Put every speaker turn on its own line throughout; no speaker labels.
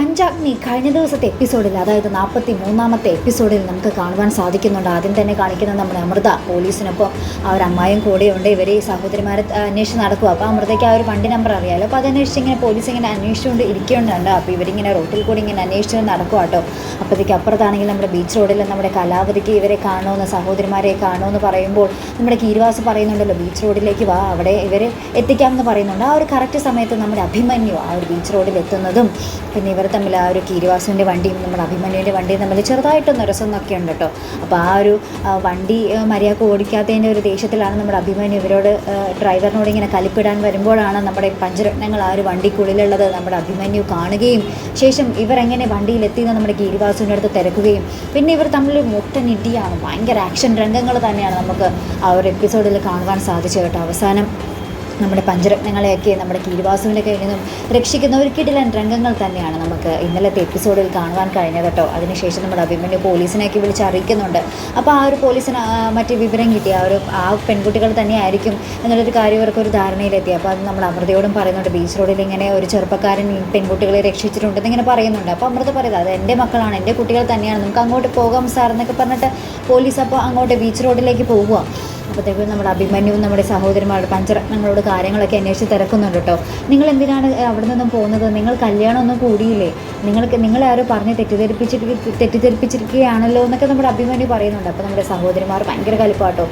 പഞ്ചാഗ്നി കഴിഞ്ഞ ദിവസത്തെ എപ്പിസോഡിൽ അതായത് നാൽപ്പത്തി മൂന്നാമത്തെ എപ്പിസോഡിൽ നമുക്ക് കാണുവാൻ സാധിക്കുന്നുണ്ട്. ആദ്യം തന്നെ കാണിക്കുന്ന നമ്മുടെ അമൃത പോലീസിനൊപ്പം. ആ ഒരു അമ്മായും കൂടെയുണ്ട്. ഇവർ ഈ സഹോദരിമാരെ അന്വേഷിച്ച് നടക്കുക അപ്പോൾ അമൃതയ്ക്ക് ആ ഒരു വണ്ടി നമ്പർ അറിയാമല്ലോ അപ്പോൾ അതന്വേഷിച്ച് ഇങ്ങനെ പോലീസ് ഇങ്ങനെ അന്വേഷിച്ചുകൊണ്ട് ഇരിക്കുന്നുണ്ട്. അപ്പോൾ ഇവരിങ്ങനെ റോട്ടിൽ കൂടി ഇങ്ങനെ അന്വേഷിച്ച് നടക്കുക കേട്ടോ. അപ്പോഴത്തേക്ക് അപ്പുറത്താണെങ്കിൽ നമ്മുടെ ബീച്ച് റോഡിൽ നമ്മുടെ കലാവതിക്ക് ഇവരെ കാണുമെന്ന് സഹോദരിമാരെ കാണുമെന്ന് പറയുമ്പോൾ നമ്മുടെ കീരുവാസ് പറയുന്നുണ്ടല്ലോ ബീച്ച് റോഡിലേക്ക് വാ. അവിടെ ഇവരെ എത്തിക്കാമെന്ന് പറയുന്നുണ്ട്. ആ ഒരു കറക്റ്റ് സമയത്ത് നമ്മുടെ അഭിമന്യു ആ ഒരു ബീച്ച് റോഡിൽ എത്തുന്നതും പിന്നെ ഇവർ തമ്മിൽ ആ ഒരു കീരിവാസുവിന്റെ വണ്ടിയും നമ്മുടെ അഭിമന്യുവിന്റെ വണ്ടിയും തമ്മിൽ ചെറുതായിട്ടൊന്ന് രസമൊക്കെ ഉണ്ട് കേട്ടോ. അപ്പോൾ ആ ഒരു വണ്ടി മര്യാദയ്ക്ക് ഓടിക്കാത്തതിന്റെ ഒരു ദേഷ്യത്തിലാണ് നമ്മുടെ അഭിമന്യു ഇവരോട് ഡ്രൈവറിനോട് ഇങ്ങനെ കലിപ്പിടാൻ വരുമ്പോഴാണ് നമ്മുടെ പഞ്ചരത്നങ്ങൾ ആ ഒരു വണ്ടിക്കുള്ളിലുള്ളത് നമ്മുടെ അഭിമന്യു കാണുകയും ശേഷം ഇവരെങ്ങനെ വണ്ടിയിലെത്തിയെന്ന് നമ്മുടെ കീരിവാസുവിന്റെ അടുത്ത് തിരക്കുകയും. പിന്നെ ഇവർ തമ്മിൽ മുട്ടനിട്ടിയാണ് ഭയങ്കര ആക്ഷൻ രംഗങ്ങൾ തന്നെയാണ് നമുക്ക് ആ ഒരു എപ്പിസോഡിൽ കാണുവാൻ സാധിച്ചു കേട്ടോ. അവസാനം നമ്മുടെ പഞ്ചരത്നങ്ങളെയൊക്കെ നമ്മുടെ കീരിവാസുവിന്റെ കയ്യിൽ നിന്നും രക്ഷിക്കുന്ന ഒരു കിടിലൻ രംഗങ്ങൾ തന്നെയാണ് നമുക്ക് ഇന്നലത്തെ എപ്പിസോഡിൽ കാണുവാൻ കഴിഞ്ഞത് കേട്ടോ. അതിനുശേഷം നമ്മുടെ അഭിമന്യു പോലീസിനെയൊക്കെ വിളിച്ച് അറിയിക്കുന്നുണ്ട്. അപ്പോൾ ആ ഒരു പോലീസിന് മറ്റ് വിവരം കിട്ടിയ ആ ഒരു ആ പെൺകുട്ടികൾ തന്നെയായിരിക്കും എന്നുള്ളൊരു കാര്യം ഇവർക്കൊരു ധാരണയിലെത്തി. അപ്പോൾ അത് നമ്മൾ അമൃതയോടും പറയുന്നുണ്ട്. ബീച്ച് റോഡിൽ ഇങ്ങനെ ഒരു ചെറുപ്പക്കാരൻ പെൺകുട്ടികളെ രക്ഷിച്ചിട്ടുണ്ട് ഇങ്ങനെ പറയുന്നുണ്ട്. അപ്പോൾ അമൃത പറയുന്നത് അത് എന്റെ മക്കളാണ്. എന്റെ കുട്ടികൾ തന്നെയാണ്. നമുക്ക് അങ്ങോട്ട് പോകാം സാർ എന്നൊക്കെ പറഞ്ഞിട്ട് പോലീസ് അപ്പോൾ അങ്ങോട്ട് ബീച്ച് റോഡിലേക്ക് പോകുക അപ്പോഴത്തേക്കും നമ്മുടെ അഭിമന്യുവും നമ്മുടെ സഹോദരന്മാരുടെ പഞ്ചരത്നങ്ങളോട് കാര്യങ്ങളൊക്കെ അന്വേഷിച്ച് തിരക്കുന്നുണ്ട് കേട്ടോ. നിങ്ങൾ എന്തിനാണ് അവിടെ നിന്നും പോകുന്നത്? നിങ്ങൾ കല്യാണമൊന്നും കൂടിയില്ലേ? നിങ്ങൾക്ക് നിങ്ങളെ ആരോ പറഞ്ഞ് തെറ്റിദ്ധരിപ്പിച്ചിട്ട് തെറ്റിദ്ധരിപ്പിച്ചിരിക്കുകയാണല്ലോ എന്നൊക്കെ നമ്മുടെ അഭിമന്യു പറയുന്നുണ്ട്. അപ്പോൾ നമ്മുടെ സഹോദരന്മാർ ഭയങ്കര കലിപ്പാട്ടോ.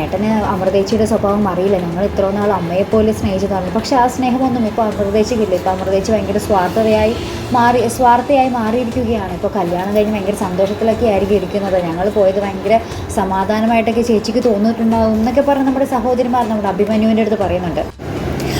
ഏട്ടന് അമൃതേച്ചിയുടെ സ്വഭാവം അറിയില്ല. ഞങ്ങൾ ഇത്ര നാൾ അമ്മയെപ്പോലെ സ്നേഹിച്ചതാണ് പക്ഷേ ആ സ്നേഹമൊന്നും ഇപ്പോൾ അമൃതേച്ചിക്കില്ല. ഇപ്പോൾ അമൃതേച്ചി ഭയങ്കര സ്വാർത്ഥതയായി മാറി സ്വാർത്ഥയായി മാറിയിരിക്കുകയാണ്. ഇപ്പോൾ കല്യാണം കഴിഞ്ഞ് ഭയങ്കര സന്തോഷത്തിലൊക്കെ ആയിരിക്കും ഇരിക്കുന്നത്. ഞങ്ങൾ പോയത് ഭയങ്കര സമാധാനമായിട്ടൊക്കെ ചേച്ചിക്ക് തോന്നിയിട്ടുണ്ടാവും എന്നൊക്കെ പറഞ്ഞ് നമ്മുടെ സഹോദരിമാർ നമ്മുടെ അഭിമന്യുവിന്റെ അടുത്ത് പറയുന്നുണ്ട്.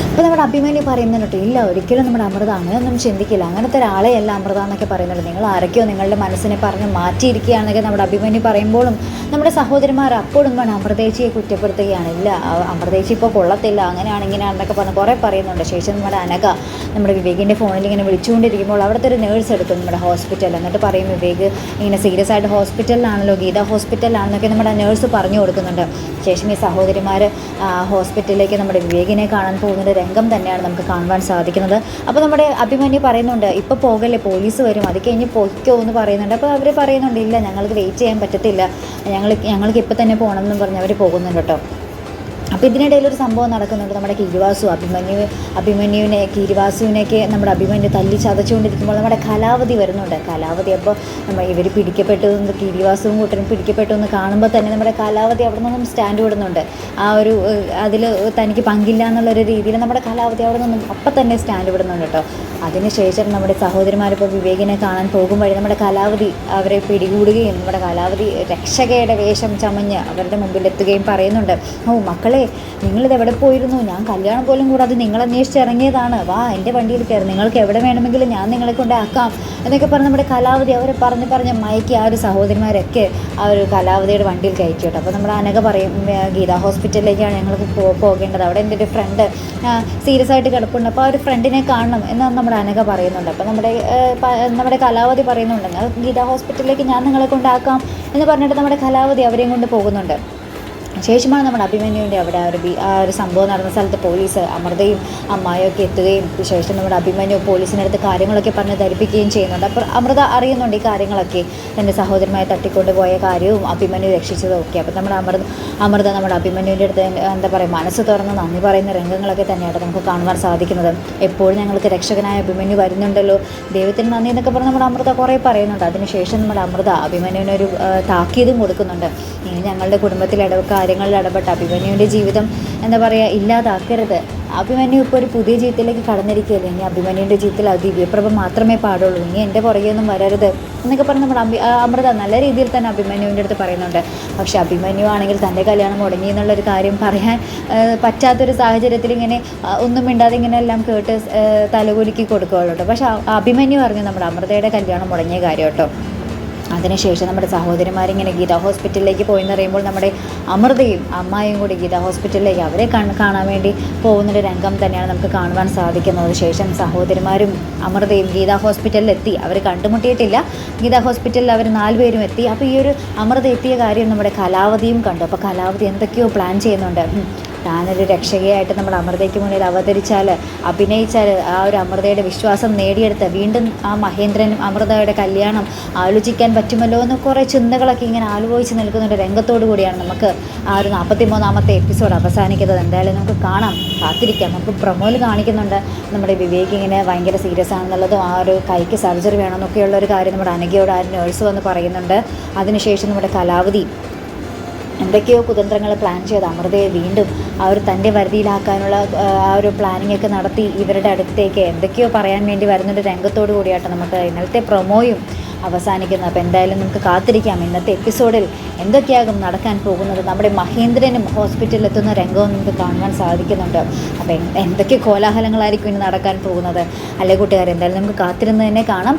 അപ്പോൾ നമ്മുടെ അഭിമന്യു പറയുന്നുണ്ട് ഇല്ല ഒരിക്കലും നമ്മുടെ അമൃത അങ്ങനെയൊന്നും ചിന്തിക്കില്ല. അങ്ങനത്തെ ഒരാളെയല്ല അമൃത എന്നൊക്കെ പറയുന്നുണ്ട്. നിങ്ങൾ ആരൊക്കെയോ നിങ്ങളുടെ മനസ്സിനെ പറഞ്ഞ് മാറ്റിയിരിക്കുകയാണെന്നൊക്കെ നമ്മുടെ അഭിമന്യു പറയുമ്പോഴും നമ്മുടെ സഹോദരന്മാർ അപ്പോഴും വേണം അമൃതേച്ചിയെ കുറ്റപ്പെടുത്തുകയാണ്. ഇല്ല അമൃതേച്ചി ഇപ്പോൾ കൊള്ളത്തില്ല. അങ്ങനെയാണ് ഇങ്ങനെയാണെന്നൊക്കെ പറഞ്ഞ് കുറേ പറയുന്നുണ്ട്. ശേഷം നമ്മുടെ അനഘ നമ്മുടെ വിവേകിന്റെ ഫോണിൽ ഇങ്ങനെ വിളിച്ചുകൊണ്ടിരിക്കുമ്പോൾ അവിടുത്തെ ഒരു നേഴ്സ് എടുക്കും നമ്മുടെ ഹോസ്പിറ്റൽ എന്നിട്ട് പറയും വിവേക് ഇങ്ങനെ സീരിയസ് ആയിട്ട് ഹോസ്പിറ്റലിലാണല്ലോ ഗീത ഹോസ്പിറ്റലിലാണെന്നൊക്കെ നമ്മുടെ നേഴ്സ് പറഞ്ഞു കൊടുക്കുന്നുണ്ട്. ശേഷം ഈ സഹോദരിമാർ ഹോസ്പിറ്റലിലേക്ക് നമ്മുടെ വിവേകിനെ കാണാൻ പോകുന്ന ഒരു രംഗം തന്നെയാണ് നമുക്ക് കാണുവാൻ സാധിക്കുന്നത്. അപ്പോൾ നമ്മുടെ അഭിമന്യു പറയുന്നുണ്ട് ഇപ്പോൾ പോകല്ലേ പോലീസ് വരും. അത് കഴിഞ്ഞ് പൊയ്ക്കോ എന്ന് പറയുന്നുണ്ട്. അപ്പോൾ അവർ പറയുന്നുണ്ട് ഇല്ല ഞങ്ങൾക്ക് വെയിറ്റ് ചെയ്യാൻ പറ്റത്തില്ല. ഞങ്ങൾ ഞങ്ങൾക്ക് ഇപ്പോൾ തന്നെ പോകണം എന്ന് പറഞ്ഞ് അവർ പോകുന്നുണ്ട് കേട്ടോ. അപ്പോൾ ഇതിനിടയിൽ ഒരു സംഭവം നടക്കുന്നുണ്ട് നമ്മുടെ കിരുവാസു അഭിമന്യു അഭിമന്യുവിനെ കിരുവാസുവിനെയൊക്കെ നമ്മുടെ അഭിമന്യു തല്ലി ചതച്ചുകൊണ്ടിരിക്കുമ്പോൾ നമ്മുടെ കലാവധി വരുന്നുണ്ട്. കലാവധി അപ്പോൾ നമ്മൾ ഇവർ പിടിക്കപ്പെട്ടു എന്ന് കിരിവാസുവും കൂട്ടരും പിടിക്കപ്പെട്ടു എന്ന് കാണുമ്പോൾ തന്നെ നമ്മുടെ കലാവധി അവിടെ നിന്നും സ്റ്റാൻഡ് വിടുന്നുണ്ട്. ആ ഒരു അതിൽ തനിക്ക് പങ്കില്ല എന്നുള്ളൊരു രീതിയിൽ നമ്മുടെ കലാവധി അവിടെ നിന്നും അപ്പം തന്നെ സ്റ്റാൻഡ് വിടുന്നുണ്ട് കേട്ടോ. അതിനുശേഷം നമ്മുടെ സഹോദരിമാരിപ്പോൾ വിവേകിനെ കാണാൻ പോകും വഴി നമ്മുടെ കലാവധി അവരെ പിടികൂടുകയും നമ്മുടെ കലാവധി രക്ഷകയുടെ വേഷം ചമഞ്ഞ് അവരുടെ മുമ്പിലെത്തുകയും പറയുന്നുണ്ട്. ഓ മക്കളെ നിങ്ങളിത് എവിടെ പോയിരുന്നു? ഞാൻ കല്യാണം പോലും കൂടാതെ നിങ്ങൾ അന്വേഷിച്ച് ഇറങ്ങിയതാണ്. വാ എന്റെ വണ്ടിയിൽ കയറി. നിങ്ങൾക്ക് എവിടെ വേണമെങ്കിലും ഞാൻ നിങ്ങളെ കൊണ്ടാക്കാം എന്നൊക്കെ പറഞ്ഞ് നമ്മുടെ കലാവധി അവരെ പറഞ്ഞ് പറഞ്ഞ് മയക്കി ആ ഒരു സഹോദരിമാരൊക്കെ ആ ഒരു കലാവധിയുടെ വണ്ടിയിൽ കയറ്റി കേട്ടോ അപ്പോൾ നമ്മുടെ അനക പറയും ഗീത ഹോസ്പിറ്റലിലേക്കാണ് ഞങ്ങൾക്ക് പോകേണ്ടത്. അവിടെ എന്റെ ഒരു ഫ്രണ്ട് സീരിയസ് ആയിട്ട് കിടപ്പുണ്ട്. അപ്പോൾ ആ ഒരു ഫ്രണ്ടിനെ കാണണം എന്ന് നമ്മുടെ അനക പറയുന്നുണ്ട്. അപ്പോൾ നമ്മുടെ നമ്മുടെ കലാവധി പറയുന്നുണ്ട് ഗീതാ ഹോസ്പിറ്റലിലേക്ക് ഞാൻ നിങ്ങളെ കൊണ്ടാക്കാം എന്ന് പറഞ്ഞിട്ട് നമ്മുടെ കലാവധി അവരെയും കൊണ്ട് പോകുന്നുണ്ട്. ശേഷമാണ് നമ്മുടെ അഭിമന്യുവിന്റെ അവിടെ ആ ഒരു ബി ആ ഒരു സംഭവം നടന്ന സ്ഥലത്ത് പോലീസ് അമൃതയും അമ്മായും ഒക്കെ എത്തുകയും ശേഷം നമ്മുടെ അഭിമന്യു പോലീസിനടുത്ത് കാര്യങ്ങളൊക്കെ പറഞ്ഞ് ധരിപ്പിക്കുകയും ചെയ്യുന്നുണ്ട്. അപ്പോൾ അമൃത അറിയുന്നുണ്ട് ഈ കാര്യങ്ങളൊക്കെ. എന്റെ സഹോദരമായി തട്ടിക്കൊണ്ട് പോയ കാര്യവും അഭിമന്യു രക്ഷിച്ചതും ഒക്കെ. അപ്പോൾ നമ്മുടെ അമൃത അമൃത നമ്മുടെ അഭിമന്യുവിന്റെ അടുത്ത് എന്താ പറയുക മനസ്സ് തുറന്ന് നന്ദി പറയുന്ന രംഗങ്ങളൊക്കെ തന്നെയാണ് നമുക്ക് കാണുവാൻ സാധിക്കുന്നത്. എപ്പോഴും ഞങ്ങൾക്ക് രക്ഷകനായ അഭിമന്യു വരുന്നുണ്ടല്ലോ. ദൈവത്തിന് നന്ദി എന്നൊക്കെ പറഞ്ഞ് നമ്മുടെ അമൃത കുറേ പറയുന്നുണ്ട്. അതിനുശേഷം നമ്മുടെ അമൃത അഭിമന്യുവിനൊരു താക്കീതും കൊടുക്കുന്നുണ്ട്. ഇനി ഞങ്ങളുടെ ഇട കാര്യങ്ങളിൽ ഇടപെട്ട്. അഭിമന്യുവിന്റെ ജീവിതം എന്താ പറയുക ഇല്ലാതാക്കരുത്. അഭിമന്യു ഇപ്പോൾ ഒരു പുതിയ ജീവിതത്തിലേക്ക് കടന്നിരിക്കുകയല്ലേ? ഇനി അഭിമന്യുവിന്റെ ജീവിതത്തിൽ അത് ദിവ്യപ്രഭ മാത്രമേ പാടുള്ളൂ. ഇനി എന്റെ പുറകെ ഒന്നും വരരുത് എന്നൊക്കെ പറഞ്ഞ് നമ്മുടെ അഭി അമൃത നല്ല രീതിയിൽ തന്നെ അഭിമന്യുവിന്റെ അടുത്ത് പറയുന്നുണ്ട്. പക്ഷേ അഭിമന്യു ആണെങ്കിൽ തന്റെ കല്യാണം മുടങ്ങി എന്നുള്ളൊരു കാര്യം പറയാൻ പറ്റാത്തൊരു സാഹചര്യത്തിൽ ഇങ്ങനെ ഒന്നും മിണ്ടാതെ ഇങ്ങനെ എല്ലാം കേട്ട് തലകുലുക്കി കൊടുക്കുകയുള്ളൂ പക്ഷേ അഭിമന്യു പറഞ്ഞു നമ്മുടെ അമൃതയുടെ കല്യാണം മുടങ്ങിയ കാര്യം കേട്ടോ. അതിനുശേഷം നമ്മുടെ സഹോദരിമാരിങ്ങനെ ഗീത ഹോസ്പിറ്റലിലേക്ക് പോയി എന്ന് പറയുമ്പോൾ നമ്മുടെ അമൃതയും അമ്മായും കൂടി ഗീത ഹോസ്പിറ്റലിലേക്ക് അവരെ കാണാൻ വേണ്ടി പോകുന്നൊരു രംഗം തന്നെയാണ് നമുക്ക് കാണുവാൻ സാധിക്കുന്നത്. ശേഷം സഹോദരിമാരും അമൃതയും ഗീത ഹോസ്പിറ്റലിൽ എത്തി. അവർ കണ്ടുമുട്ടിയിട്ടില്ല. ഗീത ഹോസ്പിറ്റലിൽ അവർ നാലുപേരും എത്തി. അപ്പോൾ ഈ ഒരു അമൃത എത്തിയ കാര്യം നമ്മുടെ കലാവതിയും കണ്ടു. അപ്പോൾ കലാവതി എന്തൊക്കെയോ പ്ലാൻ ചെയ്യുന്നുണ്ട്. താനൊരു രക്ഷകയായിട്ട് നമ്മൾ അമൃതയ്ക്ക് മുന്നിൽ അവതരിച്ചാൽ അഭിനയിച്ചാൽ ആ ഒരു അമൃതയുടെ വിശ്വാസം നേടിയെടുത്ത് വീണ്ടും ആ മഹേന്ദ്രനും അമൃതയുടെ കല്യാണം ആലോചിക്കാൻ പറ്റുമല്ലോ എന്ന് കുറേ ചിന്തകളൊക്കെ ഇങ്ങനെ ആലോചിച്ച് നിൽക്കുന്ന ഒരു രംഗത്തോടു കൂടിയാണ് നമുക്ക് ആ ഒരു നാൽപ്പത്തി മൂന്നാമത്തെ എപ്പിസോഡ് അവസാനിക്കുന്നത്. എന്തായാലും നമുക്ക് കാണാം കാത്തിരിക്കാം. നമുക്ക് പ്രൊമോയിൽ കാണിക്കുന്നുണ്ട്. നമ്മുടെ വിവേക് ഇങ്ങനെ ഭയങ്കര സീരിയസ് ആണെന്നുള്ളതും ആ ഒരു കൈക്ക് സർജറി വേണമെന്നൊക്കെയുള്ള ഒരു കാര്യം നമ്മുടെ അനഘയോട് ആ നേഴ്സ് വന്ന് പറയുന്നുണ്ട്. അതിനുശേഷം നമ്മുടെ കലാവധി എന്തൊക്കെയോ കുതന്ത്രങ്ങൾ പ്ലാൻ ചെയ്ത് അമൃതയെ വീണ്ടും ആ ഒരു തന്റെ വരുതിയിലാക്കാനുള്ള ആ, ഒരു പ്ലാനിംഗ് ഒക്കെ നടത്തി ഇവരുടെ അടുത്തേക്ക് എന്തൊക്കെയോ പറയാൻ വേണ്ടി വരുന്നൊരു രംഗത്തോടു കൂടിയായിട്ട് നമുക്ക് ഇന്നലത്തെ പ്രൊമോയും അവസാനിക്കുന്നത്. അപ്പോൾ എന്തായാലും നമുക്ക് കാത്തിരിക്കാം. ഇന്നത്തെ എപ്പിസോഡിൽ എന്തൊക്കെയാകും നടക്കാൻ പോകുന്നത് നമ്മുടെ മഹേന്ദ്രനും ഹോസ്പിറ്റലിൽ എത്തുന്ന രംഗവും നമുക്ക് കാണുവാൻ സാധിക്കുന്നുണ്ട്. അപ്പോൾ എന്ത് എന്തൊക്കെ കോലാഹലങ്ങളായിരിക്കും ഇനി നടക്കാൻ പോകുന്നത്? അല്ലേ കൂട്ടുകാർ എന്തായാലും നമുക്ക് കാത്തിരുന്ന് തന്നെ കാണാം.